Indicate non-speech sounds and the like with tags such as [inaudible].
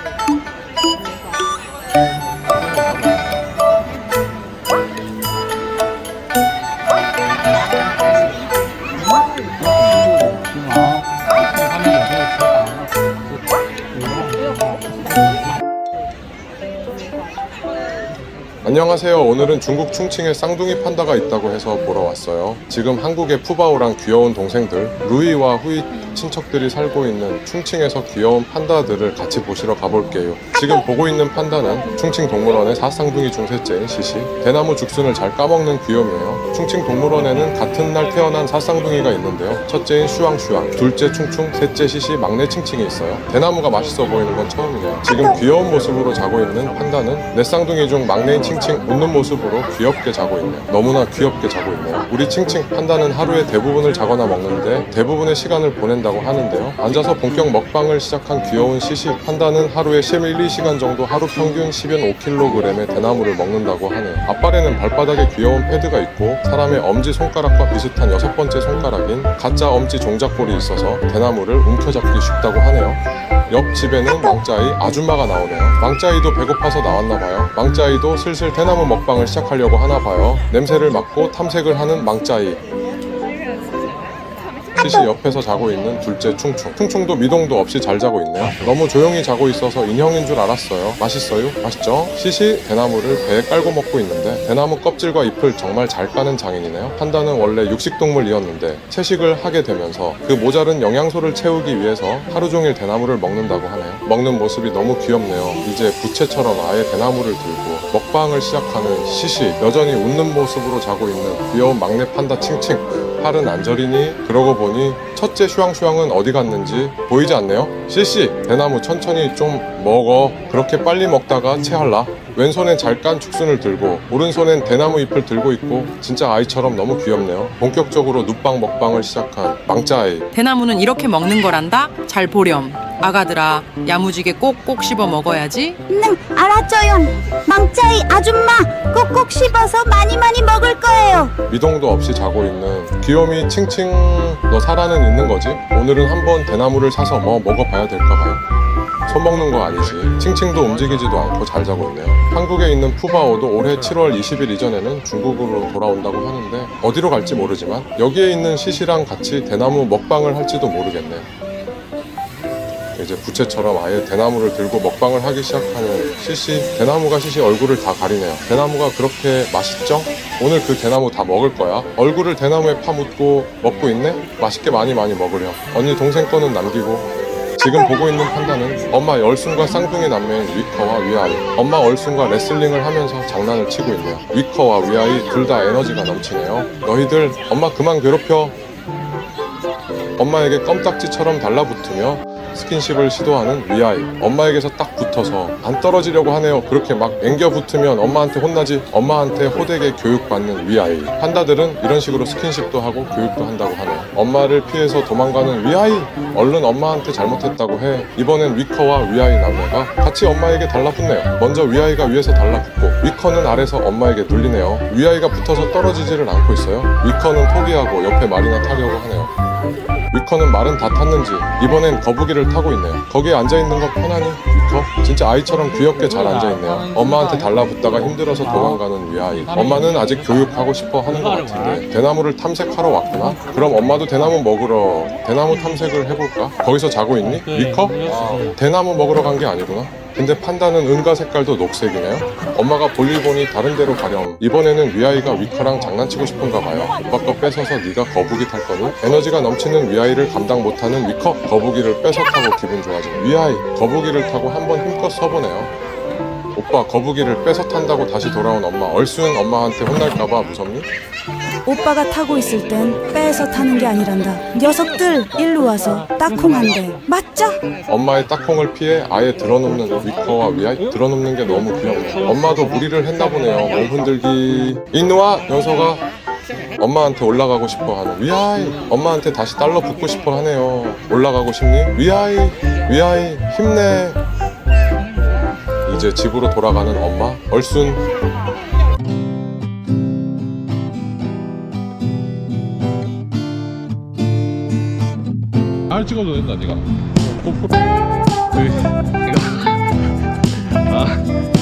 你好。 안녕하세요. 오늘은 중국 충칭에 쌍둥이 판다가 있다고 해서 보러 왔어요. 지금 한국의 푸바오랑 귀여운 동생들, 루이와 후이 친척들이 살고 있는 충칭에서 귀여운 판다들을 같이 보시러 가볼게요. 지금 보고 있는 판다는 충칭 동물원의 사쌍둥이 중 셋째인 시시. 대나무 죽순을 잘 까먹는 귀염이에요. 충칭 동물원에는 같은 날 태어난 사쌍둥이가 있는데요. 첫째인 슈앙슈앙, 둘째 충충, 셋째 시시, 막내 칭칭이 있어요. 대나무가 맛있어 보이는 건 처음이에요. 지금 귀여운 모습으로 자고 있는 판다는 내 쌍둥이 중 막내인 칭칭 웃는 모습으로 귀엽게 자고 있네요. 너무나 귀엽게 자고 있네요. 우리 칭칭 판다는 하루에 대부분을 자거나 먹는데 대부분의 시간을 보낸다고 하는데요. 앉아서 본격 먹방을 시작한 귀여운 시시 판다는 하루에 11, 2시간 정도 하루 평균 10연 5kg의 대나무를 먹는다고 하네요. 앞발에는 발바닥에 귀여운 패드가 있고 사람의 엄지 손가락과 비슷한 여섯 번째 손가락인 가짜 엄지 종작볼이 있어서 대나무를 움켜잡기 쉽다고 하네요. 옆 집에는 망자이 아줌마가 나오네요. 망자이도 배고파서 나왔나 봐요. 망자이도 슬슬 대나무 먹방을 시작하려고 하나 봐요. 냄새를 맡고 탐색을 하는 망자이. 시시 옆에서 자고 있는 둘째 충충. 충충도 미동도 없이 잘 자고 있네요. 너무 조용히 자고 있어서 인형인 줄 알았어요. 맛있어요? 맛있죠? 시시 대나무를 배에 깔고 먹고 있는데 대나무 껍질과 잎을 정말 잘 까는 장인이네요. 판다는 원래 육식동물이었는데 채식을 하게 되면서 그 모자른 영양소를 채우기 위해서 하루 종일 대나무를 먹는다고 하네요. 먹는 모습이 너무 귀엽네요. 이제 부채처럼 아예 대나무를 들고 먹방을 시작하는 시시. 여전히 웃는 모습으로 자고 있는 귀여운 막내 판다 칭칭. 팔은 안 저리니? 그러고 보니 첫째 슈앙슈앙은 어디 갔는지 보이지 않네요? 실시 대나무 천천히 좀 먹어 그렇게 빨리 먹다가 체할라 왼손엔 잘 깐 죽순을 들고 오른손엔 대나무 잎을 들고 있고 진짜 아이처럼 너무 귀엽네요 본격적으로 눕방 먹방을 시작한 망자 아이 대나무는 이렇게 먹는 거란다? 잘 보렴. 아가들아, 야무지게 꼭꼭 씹어 먹어야지. 능 알았죠요. 망자이 아줌마 꼭꼭 씹어서 많이 많이 먹을 거예요. 미동도 없이 자고 있는 귀요미 칭칭 너 살아는 있는 거지? 오늘은 한번 대나무를 사서 뭐 먹어봐야 될까 봐요 손 먹는 거 아니지 칭칭도 움직이지도 않고 잘 자고 있네요 한국에 있는 푸바오도 올해 7월 20일 이전에는 중국으로 돌아온다고 하는데 어디로 갈지 모르지만 여기에 있는 시시랑 같이 대나무 먹방을 할지도 모르겠네요 이제 부채처럼 아예 대나무를 들고 먹방을 하기 시작하는 시시 대나무가 시시 얼굴을 다 가리네요. 대나무가 그렇게 맛있죠? 오늘 그 대나무 다 먹을 거야? 얼굴을 대나무에 파묻고 먹고 있네? 맛있게 많이 많이 먹으렴. 언니 동생 거는 남기고. 지금 보고 있는 판다는 엄마 얼순과 쌍둥이 남매인 위커와 위아이. 엄마 얼순과 레슬링을 하면서 장난을 치고 있네요. 위커와 위아이 둘 다 에너지가 넘치네요. 너희들 엄마 그만 괴롭혀 엄마에게 껌딱지처럼 달라붙으며 스킨십을 시도하는 위아이. 엄마에게서 딱 붙어서 안 떨어지려고 하네요. 그렇게 막 앵겨 붙으면 엄마한테 혼나지 엄마한테 호되게 교육받는 위아이. 판다들은 이런 식으로 스킨십도 하고 교육도 한다고 하네요 엄마를 피해서 도망가는 위아이. 얼른 엄마한테 잘못했다고 해. 이번엔 위커와 위아이 남매가 같이 엄마에게 달라붙네요. 먼저 위아이가 위에서 달라붙고 위커는 아래서 엄마에게 눌리네요. 위아이가 붙어서 떨어지지를 않고 있어요. 위커는 포기하고 옆에 말이나 타려고 하네요 위커는 말은 다 탔는지 이번엔 거북이를 타고 있네요. 거기에 앉아 있는 거 편하니 위커? 진짜 아이처럼 귀엽게 잘 앉아 있네요. 엄마한테 달라붙다가 힘들어서 도망가는 위아이. 엄마는 아직 교육하고 싶어 하는 것 같은데 대나무를 탐색하러 왔구나. 그럼 엄마도 대나무 먹으러 대나무 탐색을 해볼까? 거기서 자고 있니? 위커? 대나무 먹으러 간 게 아니구나. 근데 판다는 은가 색깔도 녹색이네요. 엄마가 볼일 보니 다른 데로 가렴. 이번에는 위아이가 위커랑 장난치고 싶은가 봐요. 오빠 거 뺏어서 네가 거북이 탈 거니? 에너지가 넘치는 위아이를 감당 못하는 위커. 거북이를 뺏어 타고 기분 좋아지는 위아이. 거북이를 타고 한번 힘껏 서보네요. 오빠 거북이를 뺏어 탄다고 다시 돌아온 엄마. 얼쑤는 엄마한테 혼날까봐 무섭니? 오빠가 타고 있을 땐 빼서 타는 게 아니란다. 녀석들 일로 와서 딱콩 한 대. 맞죠? 엄마의 딱콩을 피해 아예 드러눕는 위커와 위아이 드러눕는 게 너무 귀엽네. 엄마도 무리를 했나 보네요. 몸 흔들기. 인누아 녀석아. 엄마한테 올라가고 싶어 하는 위아이. 엄마한테 다시 달러 붙고 싶어 하네요. 올라가고 싶니? 위아이. 위아이 힘내. 이제 집으로 돌아가는 엄마. 얼순. 잘 찍어도 된다 네가. 어, 고프로 이거 네. [laughs] 아.